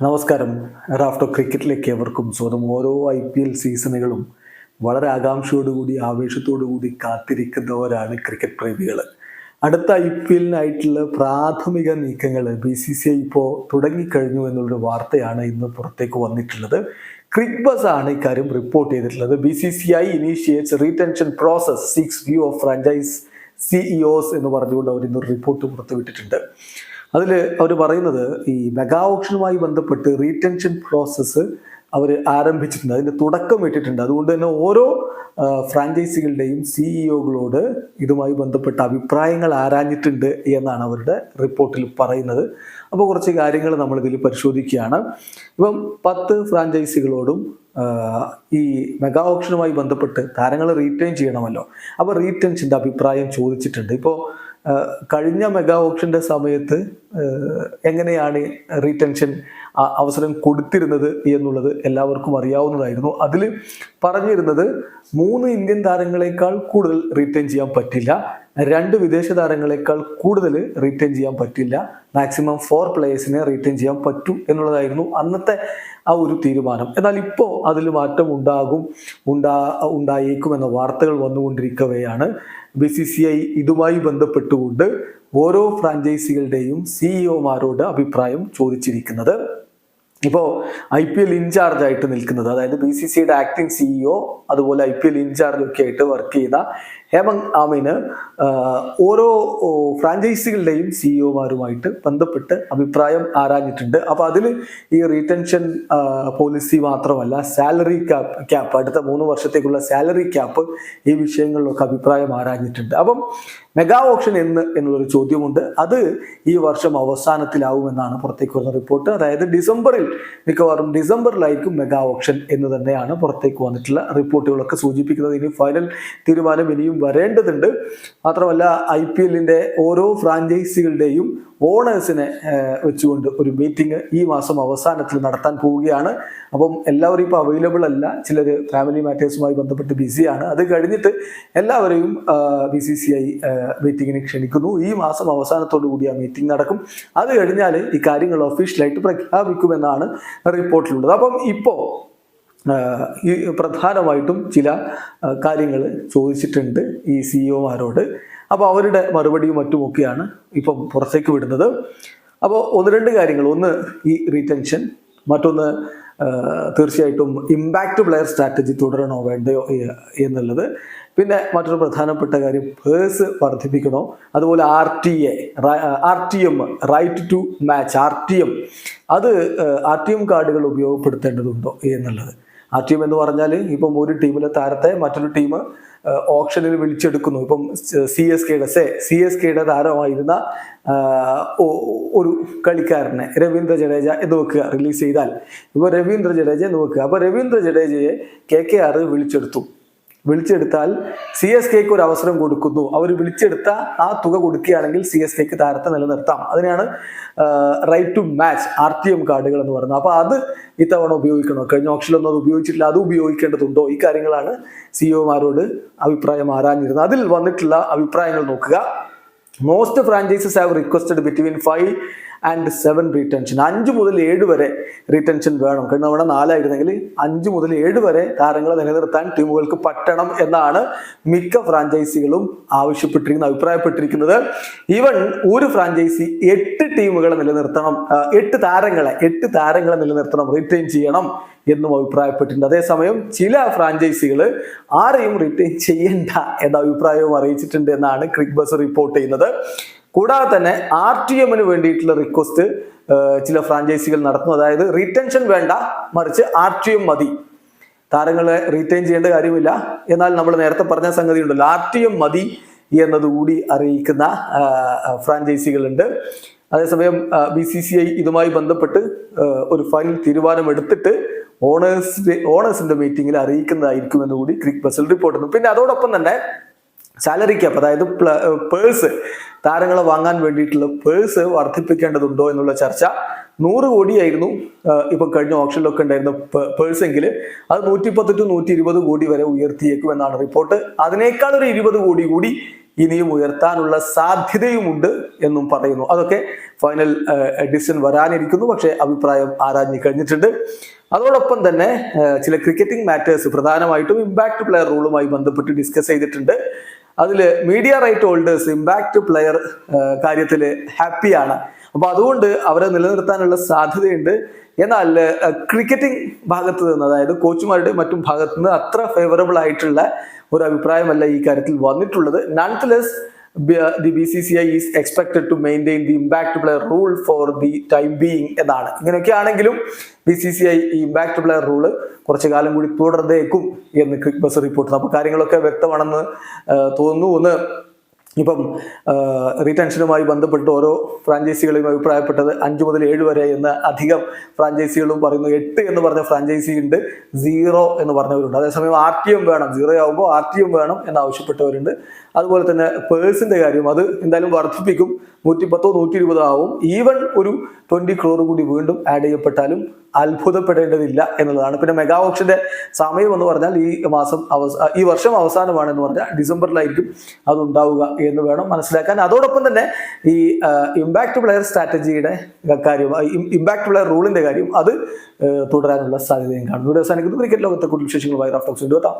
നമസ്കാരം. റാഫ്റ്റോ ക്രിക്കറ്റിലേക്ക് എവർക്കും സ്വന്തം ഓരോ ഐ പി എൽ സീസണുകളും വളരെ ആകാംക്ഷയോടുകൂടി ആവേശത്തോടുകൂടി കാത്തിരിക്കുന്നവരാണ് ക്രിക്കറ്റ് പ്രേമികൾ അടുത്ത ഐ പി എല്ലിനായിട്ടുള്ള പ്രാഥമിക നീക്കങ്ങൾ ബി സി സി ഐ ഇപ്പോൾ തുടങ്ങിക്കഴിഞ്ഞു എന്നുള്ളൊരു വാർത്തയാണ് ഇന്ന് പുറത്തേക്ക് വന്നിട്ടുള്ളത്. ക്രിക്ബസ് ആണ് ഇക്കാര്യം റിപ്പോർട്ട് ചെയ്തിട്ടുള്ളത്. B C C I initiates retention process seeks view of franchise CEOs എന്ന് പറഞ്ഞുകൊണ്ട് അവർ ഇന്നൊരു റിപ്പോർട്ട് പുറത്തുവിട്ടിട്ടുണ്ട്. അതിൽ അവർ പറയുന്നത് ഈ മെഗാ ഓപ്ഷനുമായി ബന്ധപ്പെട്ട് റീടെൻഷൻ പ്രോസസ്സ് അവർ ആരംഭിച്ചിട്ടുണ്ട്. അതിന്റെ തുടക്കം ഇട്ടിട്ടുണ്ട്. അതുകൊണ്ട് തന്നെ ഓരോ ഫ്രാഞ്ചൈസികളുടെയും സിഇഒകളോട് ഇതുമായി ബന്ധപ്പെട്ട അഭിപ്രായങ്ങൾ ആരാഞ്ഞിട്ടുണ്ട് എന്നാണ് അവരുടെ റിപ്പോർട്ടിൽ പറയുന്നത്. അപ്പോൾ കുറച്ച് കാര്യങ്ങൾ നമ്മളിതിൽ പരിശോധിക്കുകയാണ്. ഇപ്പം പത്ത് ഫ്രാഞ്ചൈസികളോടും ഈ മെഗാ ഓപ്ഷനുമായി ബന്ധപ്പെട്ട് താരങ്ങൾ റീറ്റെയിൻ ചെയ്യണമല്ലോ. അപ്പോൾ റീറ്റെൻഷന്റെ അഭിപ്രായം ചോദിച്ചിട്ടുണ്ട്. ഇപ്പോൾ കഴിഞ്ഞ മെഗാ ഓപ്ഷന്റെ സമയത്ത് എങ്ങനെയാണ് റീടെൻഷൻ അവസരം കൊടുത്തിരുന്നത് എന്നുള്ളത് എല്ലാവർക്കും അറിയാവുന്നതായിരുന്നു. അതിൽ പറഞ്ഞിരുന്നത് മൂന്ന് ഇന്ത്യൻ താരങ്ങളെക്കാൾ കൂടുതൽ റീറ്റെയിൻ ചെയ്യാൻ പറ്റില്ല. രണ്ട് വിദേശ താരങ്ങളെക്കാൾ കൂടുതൽ റീറ്റെയിൻ ചെയ്യാൻ പറ്റില്ല. മാക്സിമം ഫോർ പ്ലേയേഴ്സിനെ റീറ്റെയിൻ ചെയ്യാൻ പറ്റൂ എന്നുള്ളതായിരുന്നു അന്നത്തെ ആ ഒരു തീരുമാനം. എന്നാൽ ഇപ്പോൾ അതിൽ മാറ്റം ഉണ്ടാകും ഉണ്ടാ ഉണ്ടായേക്കും എന്ന വാർത്തകൾ വന്നുകൊണ്ടിരിക്കവെയാണ്. ബി സി സി ഐ ഇതുമായി ബന്ധപ്പെട്ടുകൊണ്ട് ഓരോ ഫ്രാഞ്ചൈസികളുടെയും സിഇഒമാരോട് അഭിപ്രായം ചോദിച്ചിരിക്കുന്നത്. ഇപ്പോൾ ഐ പി എൽ ഇൻചാർജ് ആയിട്ട് നിൽക്കുന്നത് അതായത് ബി സി സിയുടെ ആക്ടിംഗ് സിഇഒ അതുപോലെ ഐ പി എൽ ഇൻചാർജ് ഒക്കെ ആയിട്ട് വർക്ക് ചെയ്ത ഹേമങ് ആമിന് ഓരോ ഫ്രാഞ്ചൈസികളുടെയും സിഇഒമാരുമായിട്ട് ബന്ധപ്പെട്ട് അഭിപ്രായം ആരാഞ്ഞിട്ടുണ്ട്. അപ്പോൾ അതിൽ ഈ റീടെൻഷൻ പോളിസി മാത്രമല്ല സാലറി ക്യാപ്പ് ക്യാപ്പ് അടുത്ത മൂന്ന് വർഷത്തേക്കുള്ള സാലറി ക്യാപ്പ് ഈ വിഷയങ്ങളിലൊക്കെ അഭിപ്രായം ആരാഞ്ഞിട്ടുണ്ട്. അപ്പം മെഗാ ഓപ്ഷൻ എന്ന് എന്നുള്ളൊരു ചോദ്യമുണ്ട്. അത് ഈ വർഷം അവസാനത്തിലാവുമെന്നാണ് പുറത്തേക്ക് വരുന്ന റിപ്പോർട്ട് അതായത് ഡിസംബറിൽ മിക്കവാറും ഡിസംബറിലായിരിക്കും മെഗാ ഓപ്ഷൻ എന്ന് തന്നെയാണ് പുറത്തേക്ക് വന്നിട്ടുള്ള റിപ്പോർട്ടുകളൊക്കെ സൂചിപ്പിക്കുന്നത്. ഇനി ഫൈനൽ തീരുമാനം ഇനിയും വരേണ്ടതുണ്ട്. മാത്രമല്ല ഐ ഓരോ ഫ്രാഞ്ചൈസികളുടെയും ഓണേഴ്സിനെ വെച്ചുകൊണ്ട് ഒരു മീറ്റിംഗ് ഈ മാസം അവസാനത്തിൽ നടത്താൻ പോവുകയാണ്. അപ്പം എല്ലാവരും ഇപ്പോൾ അവൈലബിൾ അല്ല. ചിലർ ഫാമിലി മാറ്റേഴ്സുമായി ബന്ധപ്പെട്ട് ബിസിയാണ് അത് കഴിഞ്ഞിട്ട് എല്ലാവരെയും ബി സി സി ഐ മീറ്റിങ്ങിന് ക്ഷണിക്കുന്നു. ഈ മാസം അവസാനത്തോടു കൂടി ആ മീറ്റിംഗ് നടക്കും. അത് കഴിഞ്ഞാൽ ഈ കാര്യങ്ങൾ ഒഫീഷ്യലായിട്ട് പ്രഖ്യാപിക്കുമെന്നാണ് റിപ്പോർട്ടിലുള്ളത്. അപ്പം ഇപ്പോൾ പ്രധാനമായിട്ടും ചില കാര്യങ്ങൾ ചോദിച്ചിട്ടുണ്ട് ഈ സിഇഒമാരോട് അപ്പോൾ അവരുടെ മറുപടിയും മറ്റുമൊക്കെയാണ് ഇപ്പം പുറത്തേക്ക് വിടുന്നത്. അപ്പോൾ ഒന്ന് രണ്ട് കാര്യങ്ങൾ. ഒന്ന് ഈ റീറ്റൻഷൻ മറ്റൊന്ന് തീർച്ചയായിട്ടും ഇമ്പാക്റ്റ് പ്ലെയർ സ്ട്രാറ്റജി തുടരണോ വേണ്ടയോ എന്നുള്ളത്. പിന്നെ മറ്റൊരു പ്രധാനപ്പെട്ട കാര്യം പേഴ്സ് വർദ്ധിപ്പിക്കണോ? അതുപോലെ R T A R T M right to match R T M. അത് ആർ ടി എം കാർഡുകൾ ഉപയോഗപ്പെടുത്തേണ്ടതുണ്ടോ എന്നുള്ളത്. ആർ ടി എന്ന് പറഞ്ഞാൽ ഇപ്പം ഒരു ടീമിലെ താരത്തെ മറ്റൊരു ടീം ഓപ്ഷനിൽ വിളിച്ചെടുക്കുന്നു. ഇപ്പം സി എസ് കെയുടെ സെ സി എസ് കെയുടെ താരമായിരുന്ന ഒരു കളിക്കാരനെ രവീന്ദ്ര ജഡേജ എന്ന് വെക്കുക റിലീസ് ചെയ്താൽ. ഇപ്പോൾ രവീന്ദ്ര ജഡേജ എന്ന് വെക്കുക അപ്പോൾ രവീന്ദ്ര ജഡേജയെ കെ കെ ആർ വിളിച്ചെടുത്തു. വിളിച്ചെടുത്താൽ സി എസ് കെക്ക് ഒരു അവസരം കൊടുക്കുന്നു. അവർ വിളിച്ചെടുത്ത ആ തുക കൊടുക്കുകയാണെങ്കിൽ സി എസ് കെക്ക് താരത്തെ നിലനിർത്താം. അതിനാണ് right to match R T M കാർഡുകൾ എന്ന് പറയുന്നത്. അപ്പോൾ അത് ഇത്തവണ ഉപയോഗിക്കണോ. കഴിഞ്ഞ ഓപ്ഷനിലൊന്നും അത് ഉപയോഗിച്ചിട്ടില്ല. അത് ഉപയോഗിക്കേണ്ടതുണ്ടോ? ഈ കാര്യങ്ങളാണ് സിഇഒമാരോട് അഭിപ്രായം ആരാഞ്ഞിരുന്നത്. അതിൽ വന്നിട്ടുള്ള അഭിപ്രായങ്ങൾ നോക്കുക. Most franchises have requested between five and seven retention അഞ്ച് മുതൽ ഏഴ് വരെ റീടെൻഷൻ വേണം. കഴിഞ്ഞ തവണ നാലായിരുന്നെങ്കിൽ അഞ്ച് മുതൽ ഏഴ് വരെ താരങ്ങളെ നിലനിർത്താൻ ടീമുകൾക്ക് പറ്റണം എന്നാണ് മിക്ക ഫ്രാഞ്ചൈസികളും ആവശ്യപ്പെട്ടിരിക്കുന്നത് അഭിപ്രായപ്പെട്ടിരിക്കുന്നത്. ഈവൻ ഒരു ഫ്രാഞ്ചൈസി എട്ട് ടീമുകളെ നിലനിർത്തണം. എട്ട് താരങ്ങളെ എട്ട് താരങ്ങളെ നിലനിർത്തണം റീറ്റെയിൻ ചെയ്യണം എന്നും അഭിപ്രായപ്പെട്ടിട്ടുണ്ട്. അതേസമയം ചില ഫ്രാഞ്ചൈസികൾ ആരെയും റിട്ടേൺ ചെയ്യണ്ട എന്ന അഭിപ്രായവും അറിയിച്ചിട്ടുണ്ട് എന്നാണ് ക്രിക് ബസ് റിപ്പോർട്ട് ചെയ്യുന്നത്. കൂടാതെ തന്നെ ആർ ടി എമ്മിന് വേണ്ടിയിട്ടുള്ള റിക്വസ്റ്റ് ചില ഫ്രാഞ്ചൈസികൾ നടത്തുന്നു. അതായത് റീറ്റൻഷൻ വേണ്ട മറിച്ച് ആർ ടി എം മതി. താരങ്ങളെ റീറ്റെയിൻ ചെയ്യേണ്ട കാര്യമില്ല. എന്നാൽ നമ്മൾ നേരത്തെ പറഞ്ഞ സംഗതി ഉണ്ടല്ലോ ആർ ടി എം മതി എന്നതുകൂടി അറിയിക്കുന്ന ഫ്രാഞ്ചൈസികളുണ്ട് അതേസമയം ബി സി സി ഐ ഇതുമായി ബന്ധപ്പെട്ട് ഒരു ഫൈനൽ തീരുമാനം എടുത്തിട്ട് ഓണേഴ്സിന്റെ ഓണേഴ്സിന്റെ മീറ്റിംഗിൽ അറിയിക്കുന്നതായിരിക്കും എന്നുകൂടി ക്രിക് ബസിൽ റിപ്പോർട്ട് ചെയ്യുന്നു പിന്നെ അതോടൊപ്പം തന്നെ സാലറി ക്യാപ്പ് അതായത് പേഴ്സ് താരങ്ങളെ വാങ്ങാൻ വേണ്ടിയിട്ടുള്ള പേഴ്സ് വർദ്ധിപ്പിക്കേണ്ടതുണ്ടോ എന്നുള്ള ചർച്ച നൂറ് കോടിയായിരുന്നു. ഇപ്പൊ കഴിഞ്ഞ ഓപ്ഷനിലൊക്കെ ഉണ്ടായിരുന്ന പേഴ്സ് എങ്കിൽ അത് നൂറ്റി പത്ത് ടു നൂറ്റി ഇരുപത് കോടി വരെ ഉയർത്തിയേക്കും എന്നാണ് റിപ്പോർട്ട് അതിനേക്കാൾ ഒരു ഇരുപത് കോടി കൂടി ഇനിയും ഉയർത്താനുള്ള സാധ്യതയുമുണ്ട് എന്നും പറയുന്നു. അതൊക്കെ ഫൈനൽ ഡിസിഷൻ വരാനിരിക്കുന്നു. പക്ഷേ അഭിപ്രായം ആരാഞ്ഞു കഴിഞ്ഞിട്ടുണ്ട്. അതോടൊപ്പം തന്നെ ചില ക്രിക്കറ്റിംഗ് മാറ്റേഴ്സ് പ്രധാനമായിട്ടും ഇമ്പാക്ട് പ്ലെയർ റൂളുമായി ബന്ധപ്പെട്ട് ഡിസ്കസ് ചെയ്തിട്ടുണ്ട്. അതിൽ media right holders impact player കാര്യത്തിൽ ഹാപ്പിയാണ് അപ്പോൾ അതുകൊണ്ട് അവരെ നിലനിർത്താനുള്ള സാധ്യതയുണ്ട്. എന്നാൽ ക്രിക്കറ്റിംഗ് ഭാഗത്ത് നിന്ന് അതായത് കോച്ചുമാരുടെ മറ്റും ഭാഗത്ത് നിന്ന് അത്ര ഫേവറബിൾ ആയിട്ടുള്ള ഒരു അഭിപ്രായമല്ല ഈ കാര്യത്തിൽ വന്നിട്ടുള്ളത്. Nonetheless the B C C I is expected to maintain the impact player rule for the time being എന്നാണ്. ഇങ്ങനെയൊക്കെ ആണെങ്കിലും ബി സി സി ഐ ഈ ഇമ്പാക്ട് പ്ലെയർ റൂൾ കുറച്ചു കാലം കൂടി തുടർന്നേക്കും എന്ന് ക്വിക്ക് ബസ് റിപ്പോർട്ട് അപ്പോൾ കാര്യങ്ങളൊക്കെ വ്യക്തമാണെന്ന് തോന്നുന്നു. ഒന്ന് ഇപ്പം റീടെൻഷനുമായി ബന്ധപ്പെട്ട് ഓരോ ഫ്രാഞ്ചൈസികളെയും അഭിപ്രായപ്പെട്ടത് അഞ്ച് മുതൽ ഏഴ് വരെ എന്ന് അധികം ഫ്രാഞ്ചൈസികളും പറയുന്നു. എട്ട് എന്ന് പറഞ്ഞ ഫ്രാഞ്ചൈസി ഉണ്ട് സീറോ എന്ന് പറഞ്ഞവരുണ്ട്. അതേസമയം ആർ ടി എം വേണം സീറോ ആകുമ്പോൾ ആർ ടി എം വേണം എന്ന് ആവശ്യപ്പെട്ടവരുണ്ട്. അതുപോലെ തന്നെ പേഴ്സിന്റെ കാര്യം അത് എന്തായാലും വർദ്ധിപ്പിക്കും. നൂറ്റി പത്തോ നൂറ്റി ഇരുപതോ ആവും. ഈവൻ ഒരു ട്വന്റി ക്രോർ കൂടി വീണ്ടും ആഡ് ചെയ്യപ്പെട്ടാലും അത്ഭുതപ്പെടേണ്ടതില്ല എന്നുള്ളതാണ്. പിന്നെ മെഗാ ഓപ്ഷന്റെ സമയം എന്ന് പറഞ്ഞാൽ ഈ മാസം അവസ ഈ വർഷം അവസാനമാണെന്ന് പറഞ്ഞാൽ ഡിസംബറിലായിരിക്കും അതുണ്ടാവുക എന്ന് വേണം മനസ്സിലാക്കാൻ. അതോടൊപ്പം തന്നെ ഈ ഇമ്പാക്ട് പ്ലെയർ സ്ട്രാറ്റജിയുടെ കാര്യം ഇമ്പാക്ട് പ്ലെയർ റൂളിന്റെ കാര്യം അത് തുടരാനുള്ള സാധ്യതയും കാണുന്നു ഇവിടെ അവസാനിക്കുന്നു. ക്രിക്കറ്റ് ലോകത്തെ കൂടുതൽ വിശേഷങ്ങളുമായി റാഫ്റ്റോക്സ് എത്താം.